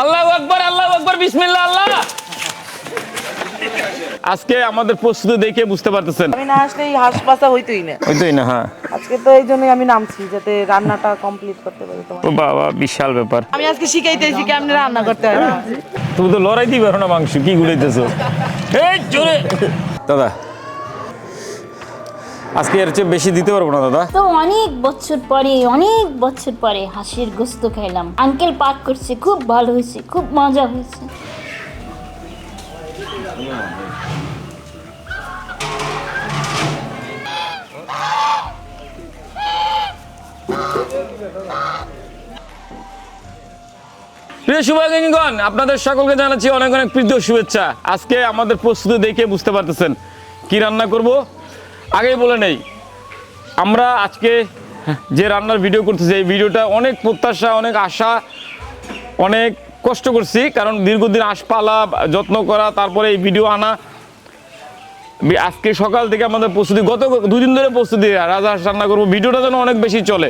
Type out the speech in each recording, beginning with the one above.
আল্লাহ আকবর আল্লাহ আকবর বিসমিল্লাহ আল্লাহ। আজকে আমাদের প্রস্তুতি দেখে বুঝতে পারতেছেন। আমি না আসলে এই হাঁস বাসা হইতোই না। ওইটাই না হ্যাঁ। আজকে তো এই জন্যই আমি নামছি যাতে রান্নাটা কমপ্লিট করতে পারি তোমার। ও বাবা বিশাল ব্যাপার। আমি আজকে শিখাইতেছি কেমনে রান্না করতে হয়। তুমি তো লড়াই দিবে না মাংস কি ঘুরাইতেছো এই জোরে। দাদা আজকে এর চেয়ে বেশি দিতে পারব না দাদা। তো অনেক বছর পরে অনেক বছর পরে হাঁসের গোস্ত খাইলাম। আঙ্কেল পাক করছে খুব ভালো হয়েছে খুব মজা হয়েছে। প্রিয় আপনাদের সকলকে জানাচ্ছি অনেক অনেক প্রীতীয় শুভেচ্ছা। আজকে আমাদের প্রস্তুতি দেখে বুঝতে পারতেছেন কি রান্না করব। আগেই বলে নেই। আমরা আজকে যে রান্নার ভিডিও করতেছি, এই ভিডিওটা অনেক প্রত্যাশা, অনেক আশা, অনেক কষ্ট করছি, কারণ দীর্ঘদিন আশপালা, যত্ন করা, তারপরে এই ভিডিও আনা। আজকে সকাল থেকে আমাদের প্রস্তুতি, গত দুদিন ধরে প্রস্তুতি, রাজা হাঁস রান্না করব ভিডিওটা যেন অনেক বেশি চলে।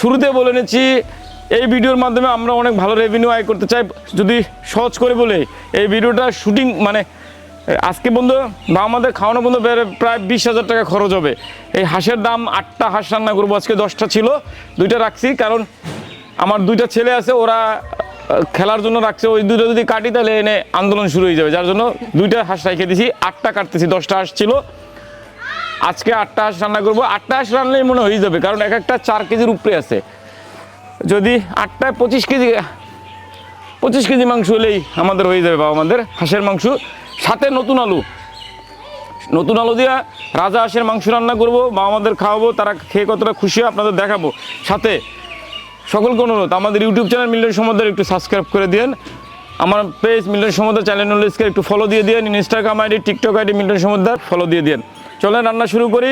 শুরুতে বলে নিচ্ছি, এই ভিডিওর মাধ্যমে আমরা অনেক ভালো রেভিনিউ আয় করতে চাই। যদি সহজ করে বলে, এই ভিডিওটা শুটিং মানে আজকে বন্ধু, বা আমাদের খাওয়ানো বন্ধু প্রায় বিশ হাজার টাকা খরচ হবে। এই হাঁসের দাম আটটা হাঁস রান্না করব, আজকে দশটা ছিল, দুইটা রাখছি, কারণ আমার দুইটা ছেলে আছে, ওরা খেলার জন্য রাখছে, ওই দুটো যদি কাটি তাহলে এনে আন্দোলন শুরু হয়ে যাবে, যার জন্য দুইটা হাঁস রেখে দিছি, আটটা কাটতেছি, দশটা হাঁস ছিল। আজকে আটটা হাঁস রান্না করব, আটটা হাঁস রান্নাই মনে হয়ে যাবে, কারণ এক একটা চার কেজির উপরে আছে। যদি আটটায় পঁচিশ কেজি পঁচিশ কেজি মাংস হলেই আমাদের হয়ে যাবে বাবা আমাদের হাঁসের মাংস। সাথে নতুন আলু। নতুন আলু দিয়া রাজা হাঁসের মাংস রান্না করব বা আমাদের খাওয়াবো, তারা খেয়ে কতটা খুশি হয় আপনাদের দেখাবো। সাথে সকলকে অনুরোধ, আমাদের ইউটিউব চ্যানেল মিলন সমুদ্র একটু সাবস্ক্রাইব করে দিন আমার পেজ মিলন সমুদ্র চ্যানেল একটু ফলো দিয়ে দিন Instagram ID TikTok ID Milan Samudra follow দিয়ে দিন চলেন, রান্না শুরু করি।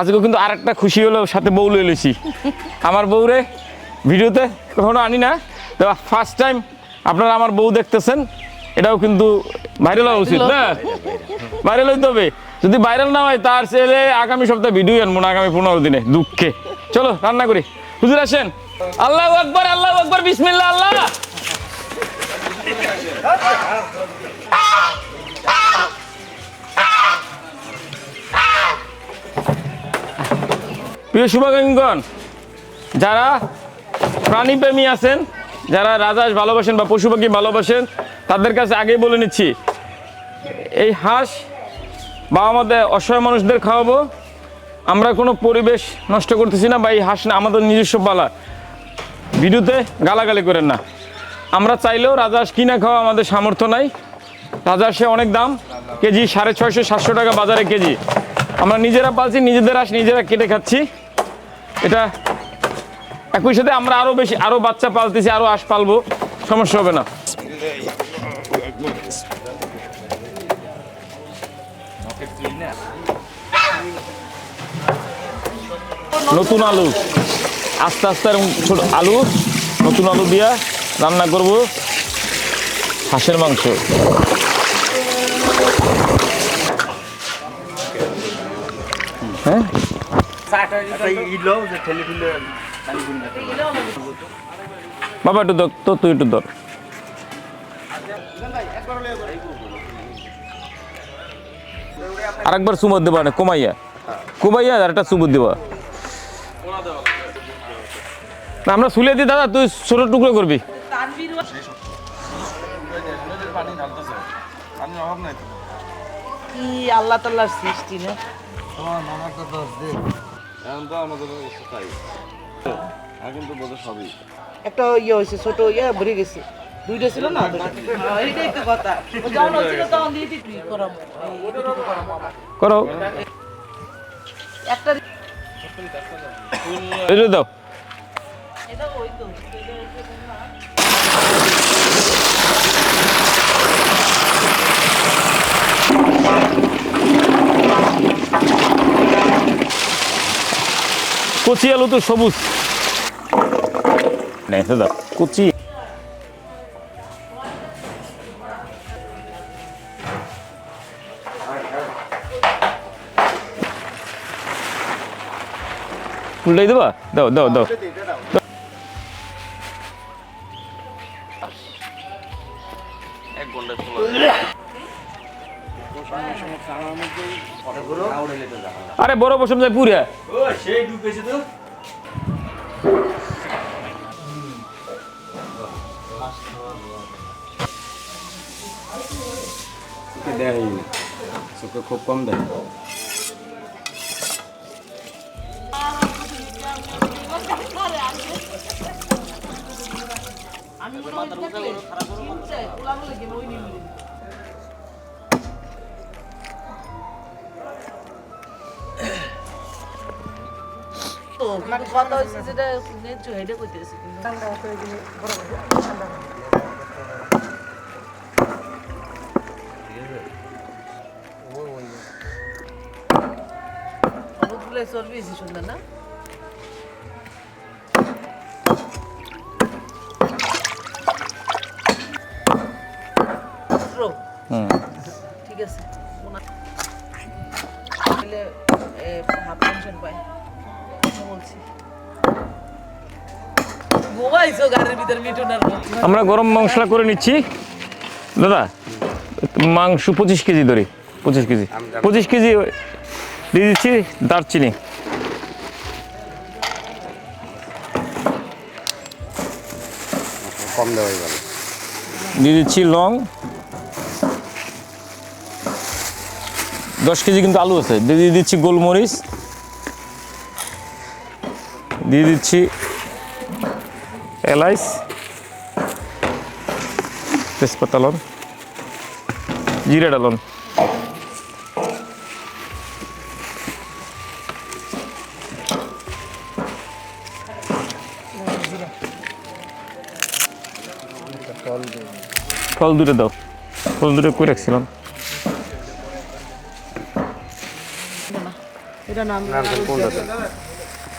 আজকে কিন্তু আরেকটা খুশি হলো, সাথে বউ লয়ে লইছি। আমার বউরে, ভিডিওতে কখনো আনি না। ফার্স্ট টাইম আপনারা আমার বউ দেখতেছেন। এটাও কিন্তু ভাইরাল হওয়া উচিত না? ভাইরাল হইতে হবে। যদি ভাইরাল না হয় তার ছেলে আগামী সপ্তাহে ভিডিও আনব না আগামী পনেরো দিনে। দুঃখে। চলো রান্না করি। হুজুর আসেন। আল্লাহ আকবর আল্লাহ আকবর বিসমিল্লাহ আল্লাহ। প্রিয় শুভাকাঙ্ক্ষীগণ যারা প্রাণীপ্রেমী আছেন যারা রাজাস ভালোবাসেন বা পশু পাখি ভালোবাসেন তাদের কাছে আগেই বলে নিচ্ছি, এই হাঁস বা আমাদের অসহায় মানুষদের খাওয়াবো। আমরা কোনো পরিবেশ নষ্ট করতেছি না বা এই হাঁস না আমাদের নিজস্ব পালা। ভিডিওতে গালাগালি করেন না। আমরা চাইলেও রাজহাঁস কিনা খাওয়া আমাদের সামর্থ্য নাই। রাজহাঁসে অনেক দাম, কেজি সাড়ে ছয়শো, সাতশো টাকা বাজারে কেজি। আমরা নিজেরা পালছি, নিজেদের হাঁস নিজেরা কেটে খাচ্ছি। এটা একই সাথে আমরা আরও বেশি আরও বাচ্চা পালতেছি আরও হাঁস পালবো, সমস্যা হবে না। নতুন আলু। আস্তে আস্তে ছোট আলু, নতুন আলু দিয়া রান্না করব। হাঁসের মাংস। হ্যাঁ? বাবা, একটু ধর তো তুই একটু ধর। আরেকবার সুমত দেবা না কমাইয়া। কমাইয়া আর একটা সুমত দেবা। না, আমরা শুলে দিই দাদা তুই ছোট টুকরো করবি। কি আল্লাহ তাল্লাহর সৃষ্টি না এখন তো আমাদের অবস্থা তাই এখন তো বোধহয় সবই। একটা ইয়ে হয়েছে ছোট ইয়ে ভরে গেছে। দুইটা ছিল না? এইটাই তো কথা। যখন তখন দিয়ে। করো। একটা এটা দাও। এটা ওই তো। কচি আলু তো সবুজ। দাদা কচি। উল্টাই দেবা? দাও দাও দাও। আরে বড় বসম যায় পুরে দেয় চোখে খুব কম দেয়। আমি মনে হয় থাকলে ওই নিয়ে কথা হয়েছে যেটা নেচু হেডে চর্বি বেশি সুন্দর না? মিটুনার মতো। আমরা গরম মশলা করে নিচ্ছি। দাদা মাংস পঁচিশ কেজি ধরি পঁচিশ কেজি। পঁচিশ কেজি দিয়ে দিচ্ছি দারচিনি। কম দেওয়াই ভালো। দিয়ে দিচ্ছি লং। দশ কেজি কিন্তু আলু আছে। দিয়ে দিচ্ছি গোলমরিচ। দিয়ে দিচ্ছি এলাইচ। তেজপাতা লন জিরে ডালন। ফল দুটো দাও। ফল দুটো কই রাখছিলাম? এটা নাম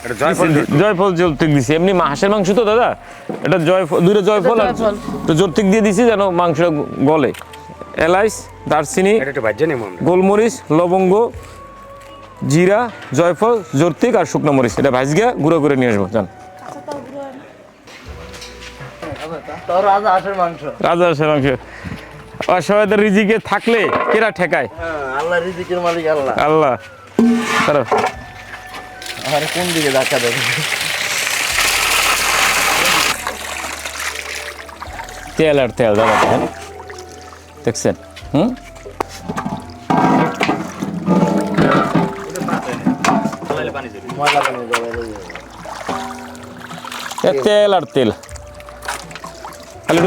এটা জয়ফল দিছি এমনি হাঁসের মাংস তো দাদা? এটা জয়ফল দুটো জয়ফল আর তো দিয়ে দিছি যেন মাংসটা গলে। এলাইচ দারচিনি গোলমরিচ লবঙ্গ জিরা জয়ফল জর্তিক আর শুকনো মরিচ। এটা ভাজগিয়া গুঁড়ো করে নিয়ে আসব রাজা হাঁসের মাংস। রাজা হাঁসের মাংস। অসহায়দের রিজিকে থাকলে কেরা ঠেকায়? হ্যাঁ আল্লাহ রিজিকের মালিক আল্লাহ। আল্লাহ। তারা আমার কোন দিকে ধাক্কা দেবে তেল আর তেল দাদা দেখেন। দেখছেন? হুম? তেল আর তেল। খালি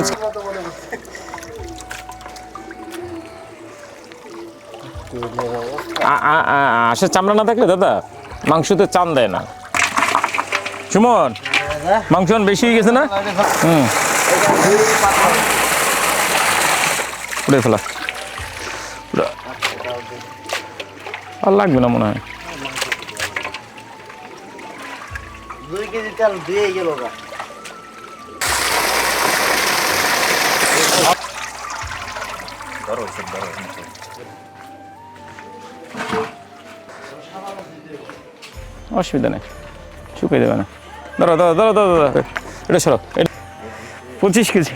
হাঁসের চামড়া না থাকলে দাদা? মাংসতে চান দেয় না। সুমন মাংস বেশি হয়ে গেছে না? হুম। উড়ে ফেলা। আর লাগবে না মনে হয়। দুই কেজি তেল দিয়ে গেল গা। অসুবিধা নেই। শুকিয়ে দেবে না। ধরো ধরো ধরো ধরো ধরো এটা সরো এটা পঁচিশ কেজি।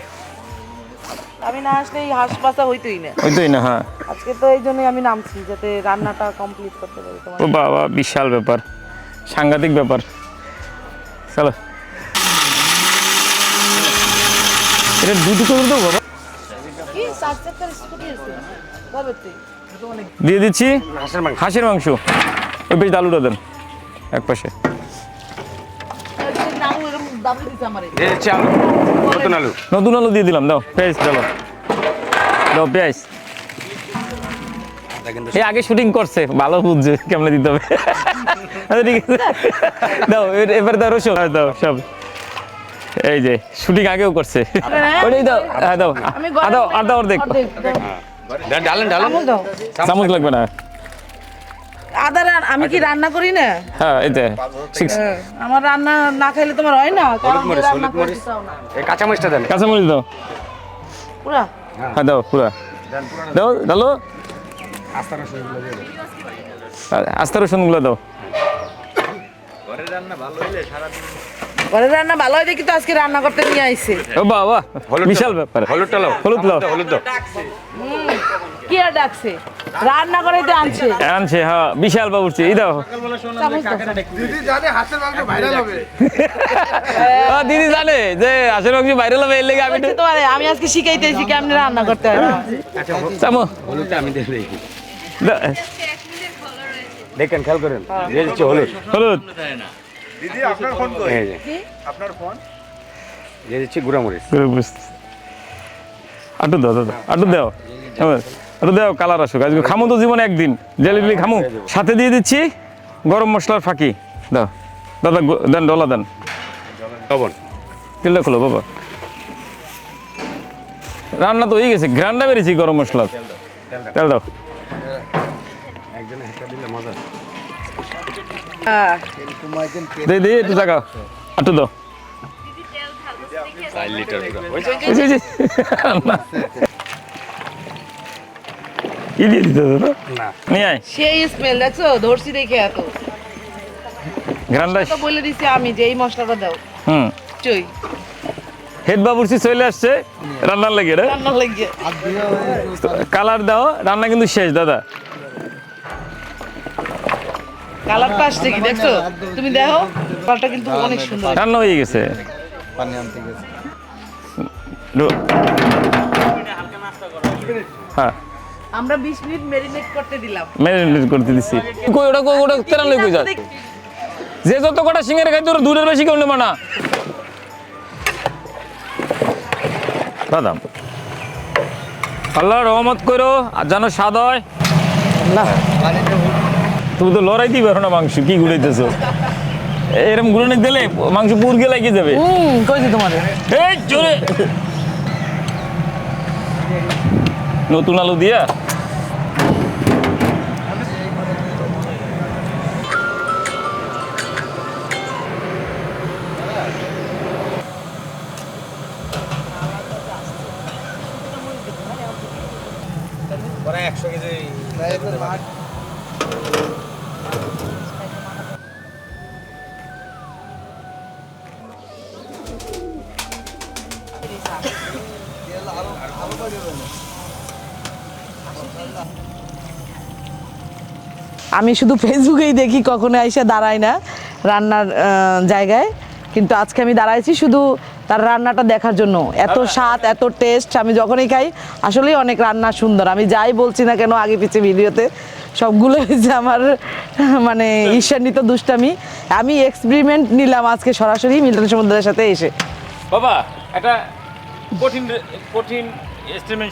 আমি না আসলে এই হাঁস বাসা হইতোই না। ওই তোই না হ্যাঁ। আজকে তো এই জন্যই আমি নামছি যাতে রান্নাটা কমপ্লিট করতে পারি তোমার। ও বাবা বিশাল ব্যাপার। সাংঘাতিক ব্যাপার। চলো। এটা দুটো করে দেবো বাবা। কি? চার চারটার স্কুটি আছে। দিয়ে দিচ্ছি। হাঁসের মাংস। ওই বেশ আলুটা দেন। এক পাশে। নতুন আলু। দিয়ে দিলাম দাও। পেঁয়াজ দাও দাও পেঁয়াজ। আগে শুটিং করছে ভালো বুঝছে কেমনে দিতে হবে। আচ্ছা ঠিক আছে। দাও এবার দাও রসুন। হ্যাঁ, দাও সব। এই যে শুটিং আগেও করছে। ওটাই দাও হ্যাঁ দাও। আর দাও আর দাও অর্ধেক। অর্ধেক দাও। ডা- ডালেন ডালেন। চামচ লাগবে না। আদা আমি কি রান্না করি না? হ্যাঁ এই যে হ্যাঁ, আমার রান্না না খাইলে তোমার হয় না? কারণ মরিচ, যে রান্না মরিচ। দাও। পুরা? হ্যাঁ দাও পুরা। দাও ডালো আস্তা রসুনগুলো দাও। ঘরে রান্না ভালো হয় দেখি তো আজকে রান্না করতে নিয়ে আইছে। ও বাবা বিশাল ব্যাপার। হলুদটা লাও হলুদ লাও হলুদ দাও। কি ডাকছে? রান্না করে তো আনছে। আনছে হ্যাঁ বিশাল বাবুর্চি এই দাও। ও, দিদি জানে যে আসলে মাংস ভাইরাল হবে এর লেগে আমি তোমারে, আমি আজকে শিখাইতেছি কেমনে রান্না করতে হয়। চামো। হলুদটা আমি দিয়ে দেখি দেখেন খেয়াল করেন হলুদ। হলুদ। যে। দিয়ে দিচ্ছি গুঁড়ামরিচ। করে বুঝতে আটু দাও দাদা আটু দাও। আমার আটু দাও কালার আসুক। আজকে খামু তো জীবনে একদিন। জেলিপি খামু। সাথে দিয়ে দিচ্ছি গরম মশলার ফাঁকি। দাও। দাদা দেন ডলা দেন। লবণ। তেলটা খোলো বাবা। রান্না তো হয়ে গেছে। গ্রান্ডা বেরিয়েছি গরম মশলা তেল দাও একজনে একটা দিলে মজা। হ্যাঁ। দে দে একটু জায়গা আটু দাও। লিটার। কি দিয়ে দিতে দাদা না। নিয়ে আয়। সেই স্মেল দেখছ? ধরছি দেখে এত। গ্রান্ডা তো বলে দিছি আমি যে এই মশলাটা দাও। হুম। চই। হেড চলে আসছে। রান্নার লাগে রে। রান্না লাগিয়ে কালার দাও রান্না কিন্তু শেষ দাদা। কালারটা আসছে কি দেখছ? তুমি দেখো? কালারটা কিন্তু অনেক সুন্দর। রান্না হয়ে গেছে। ডো- হ্যাঁ। আমরা 20 মিনিট মেরিনেট করতে দিলাম। ম্যারিনেট করতে দিছি। কই ওটা কই ওটা তেরা লই কই যা যে যত কটা সিঙ্গারে খাইতে ওরা দূরের বেশি কেউ নেবে না। দাদা আল্লাহ রহমত করো আর যেন স্বাদ হয়। না তুমি তো লড়াই দিবে না মাংস কি ঘুরাইতেছো এরকম ঘুরানি দিলে মাংস পুর গেলে কি যাবে। কইছি তোমারে। এই জোরে। নতুন আলু দিয়া? আমি শুধু ফেসবুকেই দেখি কখনো এসে দাঁড়াই না রান্নার জায়গায়। কিন্তু আজকে আমি দাঁড়াইছি শুধু তার রান্নাটা দেখার জন্য। এত স্বাদ এত টেস্ট আমি যখনই খাই আসলেই অনেক রান্না সুন্দর। আমি যাই বলছি না কেন আগে পিছে ভিডিওতে সবগুলো হয়েছে আমার মানে ঈর্ষান্বিত দুষ্টামি। আমি এক্সপেরিমেন্ট নিলাম আজকে সরাসরি মিল্টন সমুদ্রের সাথে এসে। বাবা একটা কঠিন কঠিন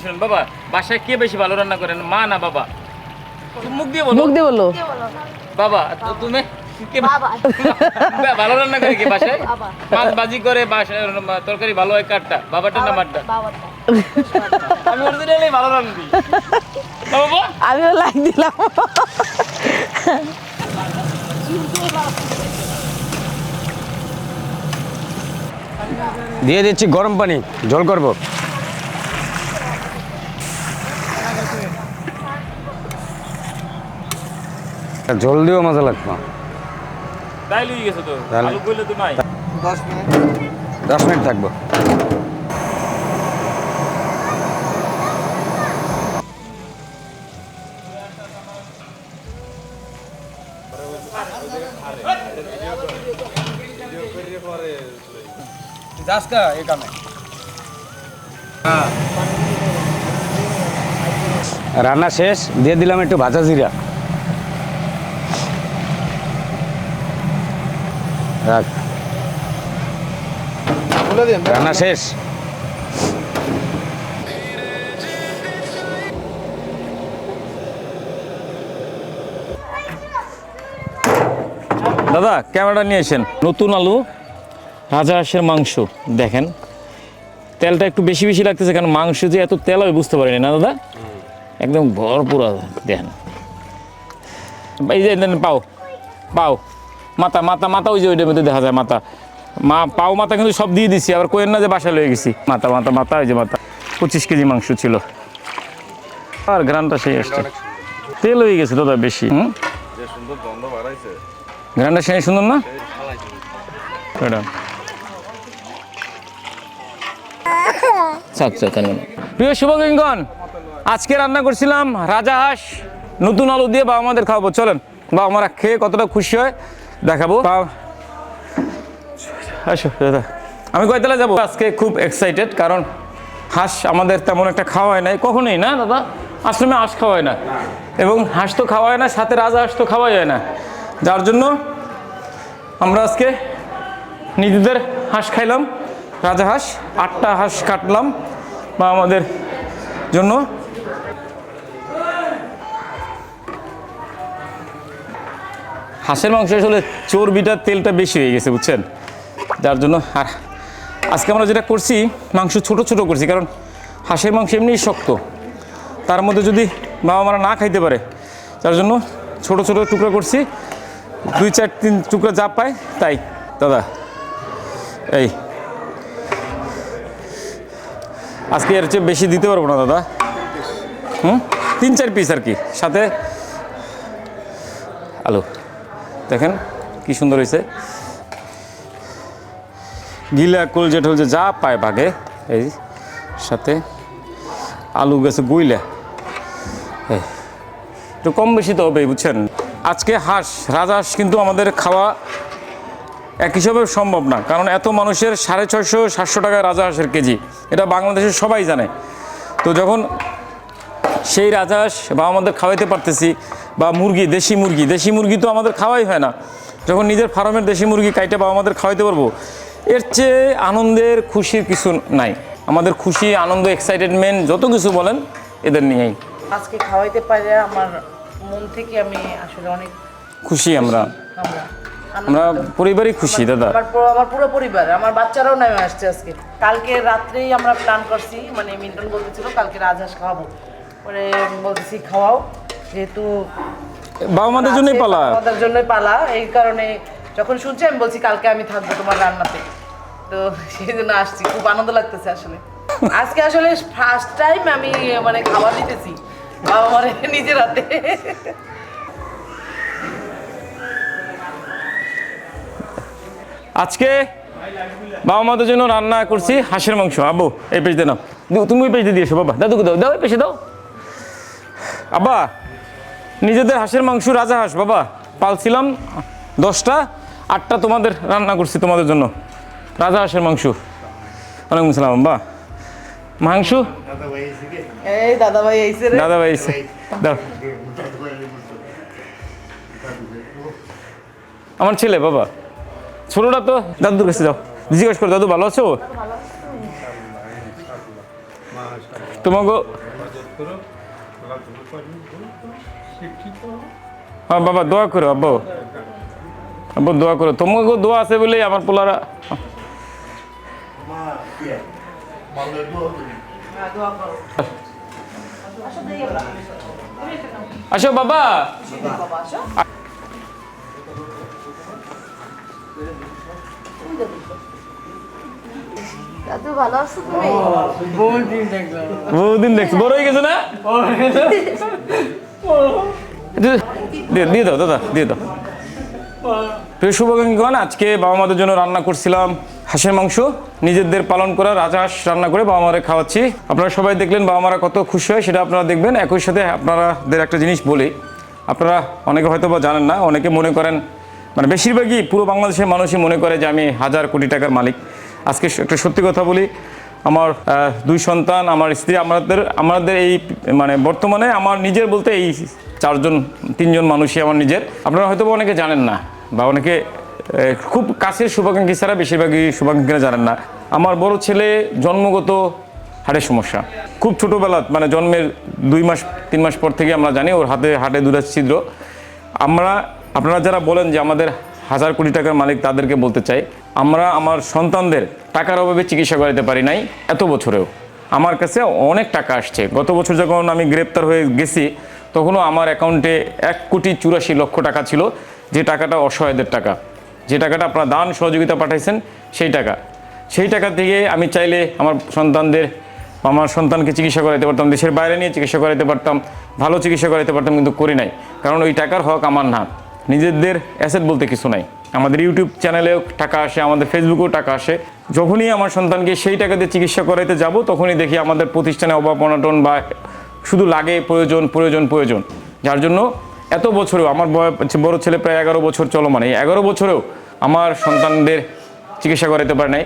শুনুন বাবা বাসায় কে বেশি ভালো রান্না করেন? মা না বাবা? মুখ দিয়ে বলো। মুখ দিয়ে বলল বাবা তুমি ভালো রান্না করে কি বাসায়? মাছ বাজি করে তরকারি ভালো হয় কাটটা বাবাটা না মারটা আমি অরিজিনালি ভালো রান্না আমিও লাইক দিলাম। দিয়ে দিচ্ছি গরম পানি জল করব। ঝোল দিয়েও মজা লাগতো। তাই লুই গেছে তো? আলু কইলে তো নাই। দশ মিনিট। থাকব। রান্না শেষ দিয়ে দিলাম একটু ভাজা জিরা। রাখ। রান্না শেষ? দাদা ক্যামেরাটা নিয়ে এসেন নতুন আলু রাজা হাঁসের মাংস দেখেন। তেলটা একটু বেশি বেশি লাগতেছে কারণ মাংস যে এত তেল হয় বুঝতে পারিনি না দাদা? একদম ভরপুর দেখেন। এই যে পাও পাও। মাথা মাথা মাথা ওই যে ওইটার মধ্যে দেখা যায় মাথা। মা পাও মাথা কিন্তু সব দিয়ে দিছি আবার কোয়েন না যে বাসায় লয়ে গেছি। মাথা মাথা মাথা ওই যে মাথা। পঁচিশ কেজি মাংস ছিল। আর গ্রানটা সেই আসছে। তেল হয়ে গেছে দাদা বেশি। হম? ঘ্রানটা সেই সুন্দর না? ম্যাডাম। আচ্ছা, আচ্ছা, প্রিয় আজকে রান্না করছিলাম রাজা হাঁস। নতুন আলু দিয়ে বাবা আমাদের খাওয়াবো। চলেন বাবা মারা খেয়ে কতটা খুশি হয়। দেখাবো। আসো দাদা। আমি কয়তলা যাব। আজকে খুব এক্সাইটেড কারণ হাঁস আমাদের তেমন একটা খাওয়া হয় নাই। কখনোই না দাদা? আশ্রমে হাঁস খাওয়া হয় না। এবং হাঁস তো খাওয়া হয় না সাথে রাজা হাঁস তো খাওয়াই হয় না। যার জন্য আমরা আজকে নিজেদের হাঁস খাইলাম রাজা হাঁস। আটটা হাঁস কাটলাম বা আমাদের জন্য হাঁসের মাংস আসলে চর্বিটার তেলটা বেশি হয়ে গেছে, বুঝছেন? যার জন্য আর আজকে আমরা যেটা করছি, মাংস ছোট ছোট করছি, কারণ হাঁসের মাংস এমনিই শক্ত। তার মধ্যে যদি বাবা মারা না খাইতে পারে, তার জন্য ছোট ছোট টুকরো করছি, দুই চার তিন টুকরো যা পায় তাই। দাদা, এই। আজকে এর চেয়ে বেশি দিতে পারব না, দাদা। হুম? তিন চার পিস আর কি, সাথে আলু। দেখেন কি সুন্দর হয়েছে গিলা কলজে টলজে যা পায় ভাগে, এই সাথে আলু গেছে গুইলা। একটু কম বেশি তো হবে বুঝছেন? আজকে হাঁস রাজা হাঁস কিন্তু আমাদের খাওয়া এক হিসাবে সম্ভব না, কারণ এত মানুষের সাড়ে ছয়শো, সাতশো টাকা রাজা হাঁসের কেজি। এটা বাংলাদেশের সবাই জানে। তো যখন সেই রাজহাঁস বা আমাদের খাওয়াইতে পারতেছি বা মুরগি দেশি মুরগি দেশি মুরগি তো আমাদের খাওয়াই হয় না। যখন নিজের ফার্মের দেশি মুরগি কাইটে বা আমাদের খাওয়াইতে পারব এর চেয়ে আনন্দের খুশির কিছু নাই। আমাদের খুশি আনন্দ এক্সাইটেডমেন্ট যত কিছু বলেন এদের নিয়েই। আজকে খাওয়াইতে পারে আমার মন থেকে আমি আসলে অনেক খুশি আমরা। আমরা পরিবারই খুশি দাদা। আমার পুরো আমার পুরো পরিবার আমার বাচ্চারাও নামে আসছে আজকে। কালকে রাত্রেই আমরা প্ল্যান করছি মানে মিন্টন বলতেছিল কালকে রাজহাঁস খাওয়াবো। পরে বলতেছি খাওয়াও। যেহেতু বাবা মাদের জন্যই পালা। আমাদের জন্যই পালা। এই কারণে যখন শুনছি আমি বলছি কালকে আমি থাকব তোমার রান্নাতে। তো সেই জন্য আসছি। খুব আনন্দ লাগতেছে আসলে। আজকে আসলে ফার্স্ট টাইম আমি মানে খাবার দিতেছি বাবা মারে নিজের হাতে। আজকে বাবা মাদের জন্য রান্না করছি হাঁসের মাংস। আব্বু এই পেজতে নাও। তুমি ওই পেজতে দিয়েছ বাবা। দাদুকে দাও দাও এই পেশে দাও। আব্বা নিজেদের হাঁসের মাংস রাজা হাঁস বাবা। পালছিলাম দশটা আটটা তোমাদের রান্না করছি তোমাদের জন্য। রাজা হাঁসের মাংস। ওয়ালাইকুম সালাম আব্বা মাংস? দাদা ভাই দাদা দাও। আমার ছেলে বাবা। ছোটটা তো দাদুর কাছে যাও। জিজ্ঞেস করো দাদু ভালো আছো? তোমাকে হ্যাঁ বাবা, দোয়া করো, আব্বু। আব্বু, দোয়া করো। তোমাকে দোয়া আছে বলেই আমার পোলারা আসো, বাবা। তুমি বহুদিন দেখছি। বড় হয়ে গেছে না? দিয়ে দাও দাদা দিয়ে দাও। প্রিয় শুভগণ আজকে বাবা মাদের জন্য রান্না করছিলাম হাঁসের মাংস। নিজেদের পালন করা রাজহাঁস রান্না করে বাবা মারা খাওয়াচ্ছি। আপনারা সবাই দেখলেন বাবা মারা কত খুশি হয় সেটা আপনারা দেখবেন। একই সাথে আপনারাদের একটা জিনিস বলি। আপনারা অনেকে হয়তো বা জানেন না অনেকে মনে করেন মানে বেশিরভাগই পুরো বাংলাদেশের মানুষই মনে করে যে আমি হাজার কোটি টাকার মালিক। আজকে একটা সত্যি কথা বলি। আমার দুই সন্তান, আমার স্ত্রী, আমাদের আমাদের এই মানে বর্তমানে আমার নিজের বলতে এই চারজন, তিনজন মানুষই আমার নিজের। আপনারা হয়তো অনেকে জানেন না, বা অনেকে খুব কাছের শুভাকাঙ্ক্ষী ছাড়া বেশিরভাগই শুভাকাঙ্ক্ষীরা জানেন না। আমার বড় ছেলে জন্মগত হাড়ের সমস্যা। খুব ছোটোবেলা মানে জন্মের দুই মাস, তিন মাস পর থেকে আমরা জানি ওর হাতে হাটে দুটা ছিদ্র। আমরা, আপনারা যারা বলেন যে আমাদের হাজার কোটি টাকার মালিক তাদেরকে বলতে চাই আমরা আমার সন্তানদের টাকার অভাবে চিকিৎসা করাতে পারি নাই এত বছরেও। আমার কাছে অনেক টাকা আসছে। গত বছর যখন আমি গ্রেপ্তার হয়ে গেছি, তখনও আমার অ্যাকাউন্টে এক কোটি চুরাশি লক্ষ টাকা ছিল, যে টাকাটা অসহায়দের টাকা। যে টাকাটা আপনারা দান সহযোগিতা পাঠাইছেন, সেই টাকা। সেই টাকা থেকে আমি চাইলে আমার সন্তানদের, আমার সন্তানকে চিকিৎসা করাতে পারতাম, দেশের বাইরে নিয়ে চিকিৎসা করাতে পারতাম, ভালো চিকিৎসা করাতে পারতাম, কিন্তু করি নাই। কারণ ওই টাকার হক আমার না। নিজেদের অ্যাসেট বলতে কিছু নাই। আমাদের ইউটিউব চ্যানেলেও টাকা আসে, আমাদের ফেসবুকেও টাকা আসে। যখনই আমার সন্তানকে সেই টাকা দিয়ে চিকিৎসা করাইতে যাব, তখনই দেখি আমাদের প্রতিষ্ঠানে অভাব অনটন বা শুধু লাগে প্রয়োজন প্রয়োজন প্রয়োজন। যার জন্য এত বছরেও আমার বড় ছেলে প্রায় এগারো বছর চলমান। এই এগারো বছরেও আমার সন্তানদের চিকিৎসা করাইতে পারে নাই।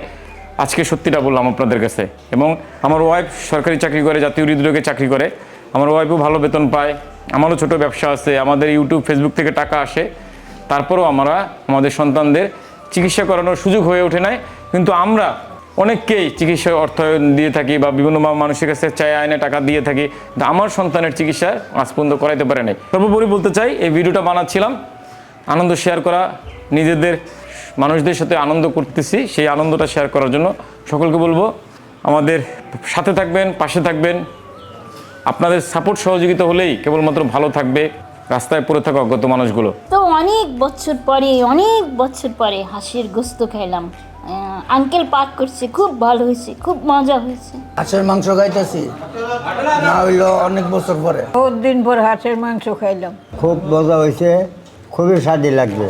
আজকে সত্যিটা বললাম আপনাদের কাছে। এবং আমার ওয়াইফ সরকারি চাকরি করে, জাতীয় হৃদরোগে চাকরি করে। আমার ওয়াইফও ভালো বেতন পায়। আমারও ছোট ব্যবসা আছে। আমাদের ইউটিউব, ফেসবুক থেকে টাকা আসে। তারপরেও আমরা আমাদের সন্তানদের চিকিৎসা করানোর সুযোগ হয়ে ওঠে নাই। কিন্তু আমরা অনেককেই চিকিৎসা অর্থায়ন দিয়ে থাকি বা বিভিন্ন মানুষের কাছে চায় আইনে টাকা দিয়ে থাকি। আমার সন্তানের চিকিৎসা আজ পর্যন্ত করাইতে পারে নাই। সর্বোপরি বলতে চাই, এই ভিডিওটা বানাচ্ছিলাম। আনন্দ শেয়ার করা, নিজেদের, মানুষদের সাথে আনন্দ করতেছি, সেই আনন্দটা শেয়ার করার জন্য। সকলকে বলব, আমাদের সাথে থাকবেন, পাশে থাকবেন। আপনাদের সাপোর্ট সহযোগিতা হলেই কেবলমাত্র ভালো থাকবে। রাস্তায় পড়ে থাকা অজ্ঞাত মানুষগুলো। তো অনেক বছর পরে অনেক বছর পরে হাসির গোস্ত খাইলাম। আহ, আঙ্কেল পাক করছে খুব ভালো হয়েছে খুব মজা হয়েছে। হাঁসের মাংস খাইতেছি না হইল অনেক বছর পরে। বহুত দিন পর হাঁসের মাংস খাইলাম। খুব মজা হয়েছে খুবই স্বাদি লাগবে।